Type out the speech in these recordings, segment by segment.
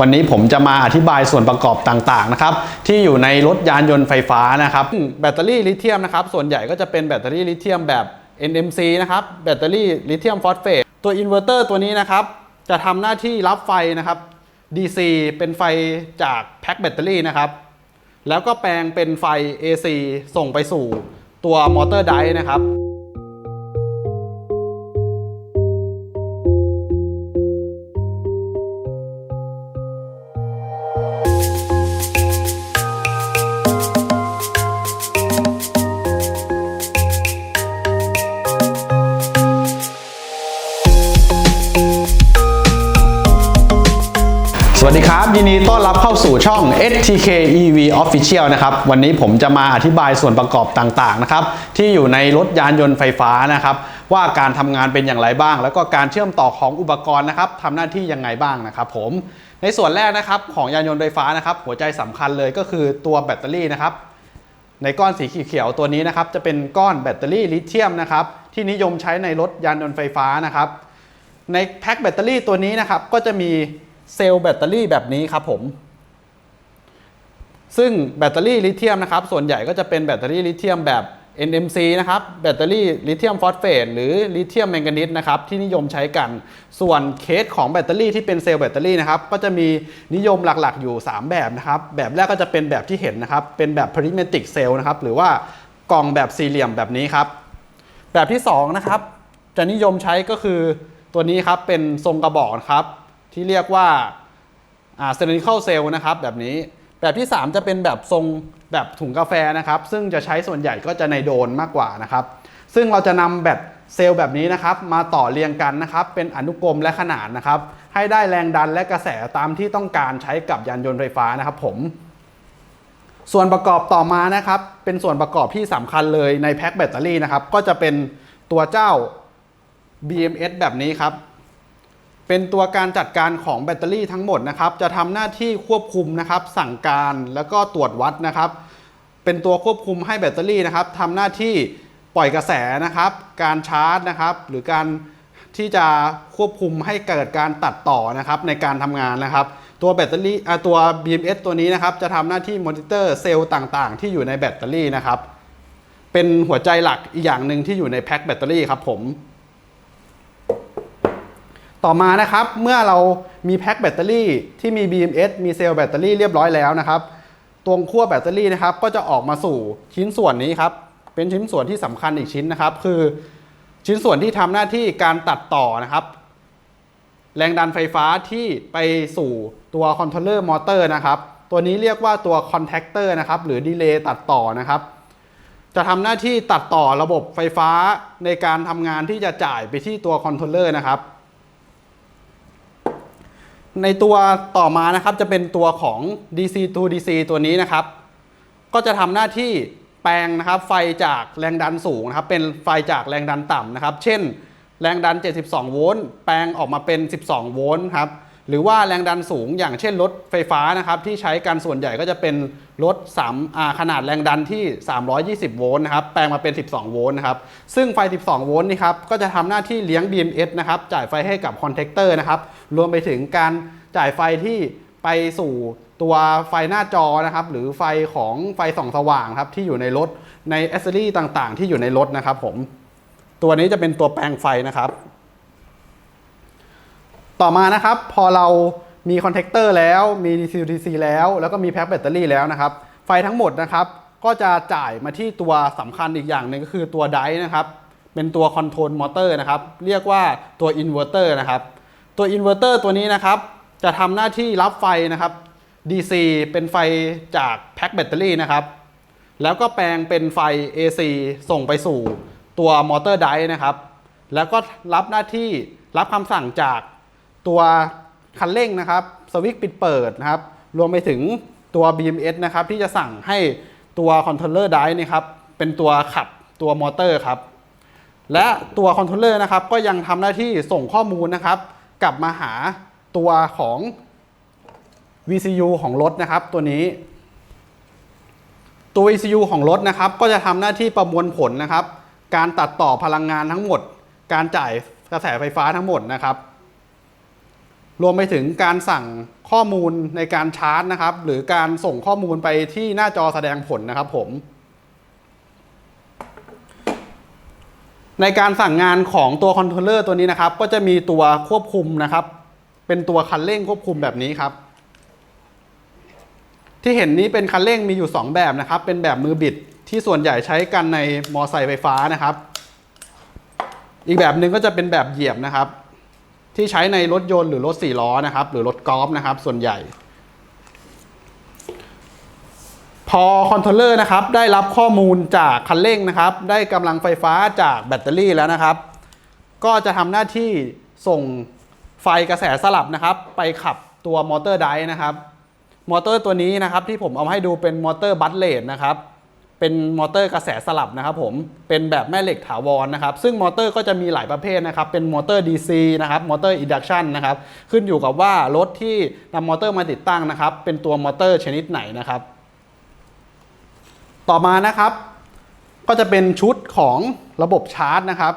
วันนี้ผมจะมาอธิบายส่วนประกอบต่างๆนะครับที่อยู่ในรถยานยนต์ไฟฟ้านะครับแบตเตอรี่ลิเธียมนะครับส่วนใหญ่ก็จะเป็นแบตเตอรี่ลิเธียมแบบ NMC นะครับแบตเตอรี่ลิเธียมฟอสเฟตตัวอินเวอร์เตอร์ตัวนี้นะครับจะทำหน้าที่รับไฟนะครับ DC เป็นไฟจากแพ็คแบตเตอรี่นะครับแล้วก็แปลงเป็นไฟ AC ส่งไปสู่ตัวมอเตอร์ไดร์นะครับ ครับยินดีต้อนรับเข้าสู่ช่อง STK EV Official นะครับ วันนี้ผมจะมาอธิบายส่วนประกอบต่างๆนะครับ ที่อยู่ในรถยานยนต์ไฟฟ้านะครับ ว่าการทำงานเป็นอย่างไรบ้าง แล้วก็การเชื่อมต่อของอุปกรณ์นะครับทำหน้าที่ยังไงบ้างนะครับผมในส่วนแรกนะครับของยานยนต์ไฟฟ้านะครับหัวใจสำคัญเลยก็คือตัวแบตเตอรี่นะครับในก้อนสีเขียวตัวนี้นะครับจะเป็นก้อนแบตเตอรี่ลิเธียมนะครับที่นิยมใช้ในรถยานยนต์ไฟฟ้านะครับในแพ็คแบตเตอรี่ตัวนี้นะครับก็จะมี เซลล์แบตเตอรี่แบบนี้ครับผม ซึ่งแบตเตอรี่ลิเธียมนะครับ ส่วนใหญ่ก็จะเป็นแบตเตอรี่ลิเธียมแบบ NMC นะครับ แบตเตอรี่ลิเธียมฟอสเฟตหรือลิเธียมแมงกานีสนะครับ ที่นิยมใช้กัน ส่วนเคสของแบตเตอรี่ที่เป็นเซลล์แบตเตอรี่นะครับ ก็จะมีนิยมหลักๆอยู่ 3 แบบนะครับ แบบแรกก็จะเป็นแบบที่เห็นนะครับ เป็นแบบ prismatic cell นะครับ หรือว่ากล่องแบบสี่เหลี่ยมแบบนี้ครับ แบบที่2นะครับ จะนิยมใช้ก็คือตัวนี้ครับ เป็นทรงกระบอกนะครับ ที่เรียกว่าอ่า cylindrical cell นะครับแบบนี้แบบที่ 3 จะเป็นแบบทรงแบบถุงกาแฟนะครับ ซึ่งจะใช้ส่วนใหญ่ก็จะในโดนมากกว่านะครับ ซึ่งเราจะนำแบบเซลล์แบบนี้นะครับ มาต่อเรียงกันนะครับ เป็นอนุกรมและขนานนะครับ ให้ได้แรงดันและกระแสตามที่ต้องการใช้กับยานยนต์ไฟฟ้านะครับ ผม ส่วนประกอบต่อมานะครับ เป็นส่วนประกอบที่สำคัญเลยในแพ็คแบตเตอรี่นะครับ ก็จะเป็นตัวเจ้า BMS แบบนี้ครับ เป็นตัวการจัดการของแบตเตอรี่ทั้งหมดนะครับ จะทำหน้าที่ควบคุมนะครับ สั่งการแล้วก็ตรวจวัดนะครับ เป็นตัวควบคุมให้แบตเตอรี่นะครับทำหน้าที่ปล่อยกระแสนะครับ การชาร์จนะครับ หรือการที่จะควบคุมให้เกิดการตัดต่อนะครับในการทำงานนะครับ ตัวแบตเตอรี่ตัว BMS ตัวนี้นะครับ จะทำหน้าที่มอนิเตอร์เซลล์ต่างๆ ที่อยู่ในแบตเตอรี่นะครับ เป็นหัวใจหลักอีกอย่างหนึ่งที่อยู่ในแพ็คแบตเตอรี่ครับผม ต่อมานะครับเมื่อเรามีแพ็คแบตเตอรี่ที่มี BMS มีเซลล์แบตเตอรี่เรียบร้อยแล้วนะครับตรงขั้วแบตเตอรี่นะครับก็จะออกมาสู่ชิ้นส่วนนี้ครับเป็นชิ้นส่วนที่สำคัญอีกชิ้นนะครับ คือชิ้นส่วนที่ทำหน้าที่การตัดต่อนะครับ แรงดันไฟฟ้าที่ไปสู่ตัวคอนโทรลเลอร์มอเตอร์นะครับตัวนี้เรียกว่าตัวคอนแทคเตอร์นะครับหรือดีเลย์ตัดต่อนะครับจะทำหน้าที่ตัดต่อระบบไฟฟ้าในการทำงานที่จะจ่ายไปที่ตัวคอนโทรลเลอร์นะครับ ในตัวต่อมานะครับจะเป็นตัวของ DC to DC ตัวนี้นะครับ ก็จะทำหน้าที่แปลงนะครับ ไฟจากแรงดันสูงนะครับ เป็นไฟจากแรงดันต่ำนะครับ เช่น แรงดัน 72 โวลต์แปลงออกมาเป็น 12 โวลต์ครับ หรือว่าแรงดันสูงอย่างเช่นรถไฟฟ้านะครับที่ใช้กันส่วนใหญ่ก็จะเป็นรถ3าขนาดแรงดันที่ 320 โวลต์นะครับแปลงมาเป็น 12 โวลต์นะครับซึ่งไฟ 12 โวลต์นี่ครับก็จะทำหน้าที่เลี้ยง BMS นะครับจ่ายไฟให้กับคอนแทคเตอร์นะครับรวมไปถึงการจ่ายไฟที่ไปสู่ตัวไฟหน้าจอนะครับ หรือไฟของไฟส่องสว่างครับที่อยู่ในรถในแอสเซอรี่ต่างๆ ที่อยู่ในรถนะครับผมตัวนี้จะเป็นตัวแปลงไฟนะครับ ต่อมานะครับพอเรามีคอนแทคเตอร์แล้วมี DC DC แล้วแล้วก็มีแพ็คแบตเตอรี่แล้วนะครับ ไฟทั้งหมดนะครับก็จะจ่ายมาที่ตัวสำคัญอีกอย่างหนึ่งก็คือตัวไดร์นะครับเป็นตัวคอนโทรลมอเตอร์นะครับเรียกว่าตัวอินเวอร์เตอร์นะครับตัวอินเวอร์เตอร์ตัวนี้นะครับจะทำหน้าที่รับไฟนะครับ DC เป็นไฟจากแพ็คแบตเตอรี่นะครับ แล้วก็แปลงเป็นไฟ AC ส่งไปสู่ตัวมอเตอร์ไดร์นะครับ แล้วก็รับหน้าที่รับคำสั่งจาก ตัวคันเร่งนะครับสวิตช์ปิดเปิดนะครับ รวมไปถึงตัว BMS นะครับที่จะสั่งให้ตัวคอนโทรลเลอร์ไดร์นะครับเป็นตัวขับตัวมอเตอร์ครับ และตัวคอนโทรลเลอร์นะครับก็ยังทำหน้าที่ส่งข้อมูลนะครับ กลับมาหาตัวของ VCU ของรถนะครับตัวนี้ ตัว VCU ของรถนะครับ ก็จะทำหน้าที่ประมวลผลนะครับ การตัดต่อพลังงานทั้งหมด การจ่ายกระแสไฟฟ้าทั้งหมดนะครับ รวมไปถึงการสั่งข้อมูลในการชาร์จนะครับ หรือการส่งข้อมูลไปที่หน้าจอแสดงผลนะครับผม ในการสั่งงานของตัวคอนโทรลเลอร์ตัวนี้นะครับ ก็จะมีตัวควบคุมนะครับ เป็นตัวคันเร่งควบคุมแบบนี้ครับ ที่เห็นนี้เป็นคันเร่งมีอยู่ 2 แบบนะครับ เป็นแบบมือบิดที่ส่วนใหญ่ใช้กันในมอไซค์ไฟฟ้านะครับ อีกแบบหนึ่งก็จะเป็นแบบเหยียบนะครับ ที่ใช้ในรถยนต์หรือรถสี่ล้อนะครับหรือรถกอล์ฟนะครับส่วนใหญ่ พอคอนโทรลเลอร์นะครับได้รับข้อมูลจากคันเร่งนะครับ ได้กำลังไฟฟ้าจากแบตเตอรี่แล้วนะครับ ก็จะทำหน้าที่ส่งไฟกระแสสลับนะครับ ไปขับตัวมอเตอร์ไดร์นะครับมอเตอร์ตัวนี้นะครับที่ผมเอามาให้ดูเป็นมอเตอร์บัตเลดนะครับ เป็นมอเตอร์กระแสสลับนะครับผมเป็นแบบแม่เหล็กถาวรนะครับ ซึ่งมอเตอร์ก็จะมีหลายประเภทนะครับ เป็นมอเตอร์ DC นะครับมอเตอร์ Induction นะครับขึ้นอยู่กับว่ารถที่นำมอเตอร์มาติดตั้งนะครับ เป็นตัวมอเตอร์ชนิดไหนนะครับ ต่อมานะครับ ก็จะเป็นชุดของระบบชาร์จนะครับ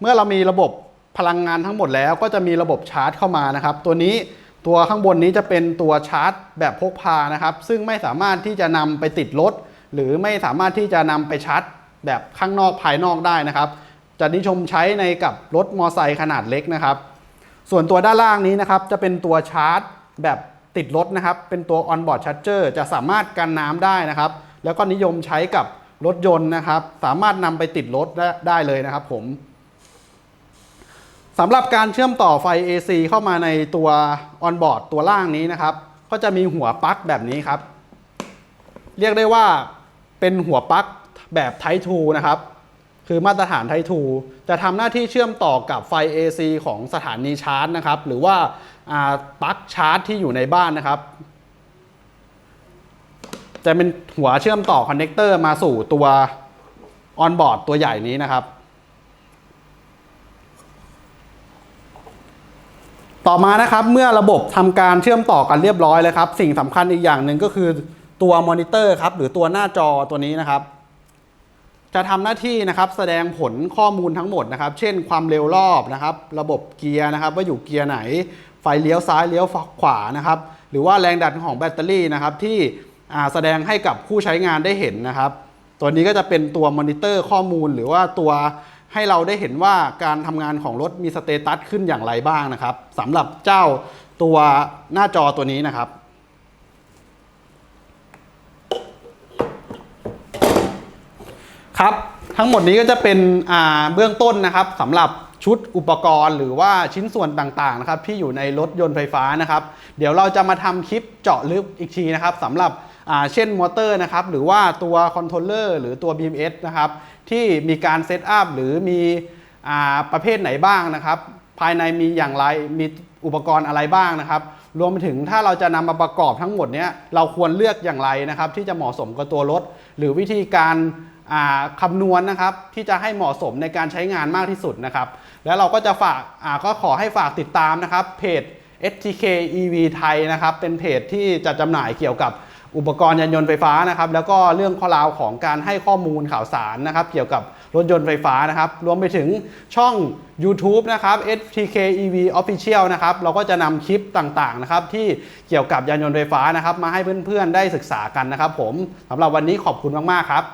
เมื่อเรามีระบบพลังงานทั้งหมดแล้วก็จะมีระบบชาร์จเข้ามานะครับ ตัวนี้ตัวข้างบนนี้จะเป็นตัวชาร์จแบบพกพานะครับ ซึ่งไม่สามารถที่จะนำไปติดรถ หรือไม่สามารถที่จะนำไปชาร์จแบบข้างนอกภายนอกได้นะครับ จะนิยมใช้ในกับรถมอไซค์ขนาดเล็กนะครับ ส่วนตัวด้านล่างนี้นะครับจะเป็นตัวชาร์จแบบติดรถนะครับ เป็นตัว on-board charger จะสามารถกันน้ำได้นะครับ แล้วก็นิยมใช้กับรถยนต์นะครับ สามารถนำไปติดรถได้เลยนะครับผมสำหรับการเชื่อมต่อไฟ AC เข้ามาในตัว on-board ตัวล่างนี้นะครับ ก็จะมีหัวปลั๊กแบบนี้ครับ เรียกได้ว่า เป็นหัวปลั๊กแบบ Type 2นะครับ คือมาตรฐาน Type 2จะทำหน้าที่เชื่อมต่อกับไฟ AC ของสถานีชาร์จนะครับ หรือว่าปลั๊กชาร์จที่อยู่ในบ้านนะครับ จะเป็นหัวเชื่อมต่อคอนเนคเตอร์มาสู่ตัวออนบอร์ดตัวใหญ่นี้นะครับต่อมานะครับเมื่อระบบทำการเชื่อมต่อกันเรียบร้อยแล้วครับ สิ่งสำคัญอีกอย่างหนึ่งก็คือ ตัวมอนิเตอร์ครับหรือตัวหน้าจอตัวนี้นะครับ จะทำหน้าที่นะครับแสดงผลข้อมูลทั้งหมดนะครับ เช่นความเร็วรอบนะครับ ระบบเกียร์นะครับ ว่าอยู่เกียร์ไหน ไฟเลี้ยวซ้ายเลี้ยวขวานะครับ หรือว่าแรงดันของแบตเตอรี่นะครับ ที่แสดงให้กับผู้ใช้งานได้เห็นนะครับ ตัวนี้ก็จะเป็นตัวมอนิเตอร์ข้อมูลหรือว่าตัวให้เราได้เห็นว่าการทำงานของรถมีสเตตัสขึ้นอย่างไรบ้างนะครับสำหรับเจ้าตัวหน้าจอตัวนี้นะครับ ครับ ทั้งหมดนี้ก็จะเป็นเบื้องต้นนะครับสำหรับชุดอุปกรณ์หรือว่าชิ้นส่วนต่างๆนะครับที่อยู่ในรถยนต์ไฟฟ้านะครับ เดี๋ยวเราจะมาทำคลิปเจาะลึกอีกทีนะครับสำหรับเช่นมอเตอร์นะครับหรือว่าตัวคอนโทรลเลอร์หรือตัว BMS นะครับที่มีการเซตอัพหรือมีอประเภทไหนบ้างนะครับ ภายในมีอย่างไรมีอุปกรณ์อะไรบ้างนะครับ รวมไปถึงถ้าเราจะนำมาประกอบทั้งหมดเนี้ยเราควรเลือกอย่างไรนะครับ ที่จะเหมาะสมกับตัวรถ หรือวิธีการ คำนวณนะครับที่จะให้เหมาะสมในการใช้งานมากที่สุดนะครับ แล้วเราก็จะฝากาก็ขอให้ฝากติดตามนะครับเพจ STK EV ไทยนะครับ เป็นเพจที่จะจำหน่ายเกี่ยวกับอุปกรณ์ยานยนต์ไฟฟ้านะครับ แล้วก็เรื่องข้อราวของการให้ข้อมูลข่าวสารนะครับ เกี่ยวกับรถยนต์ไฟฟ้านะครับ รวมไปถึงช่อง YouTube นะครับ STK EV Official นะครับ เราก็จะนำคลิปต่างๆนะครับ ที่เกี่ยวกับยานยนต์ไฟฟ้านะครับ มาให้เพื่อนๆได้ศึกษากันนะครับ ผมสำหรับวันนี้ขอบคุณมากๆครับ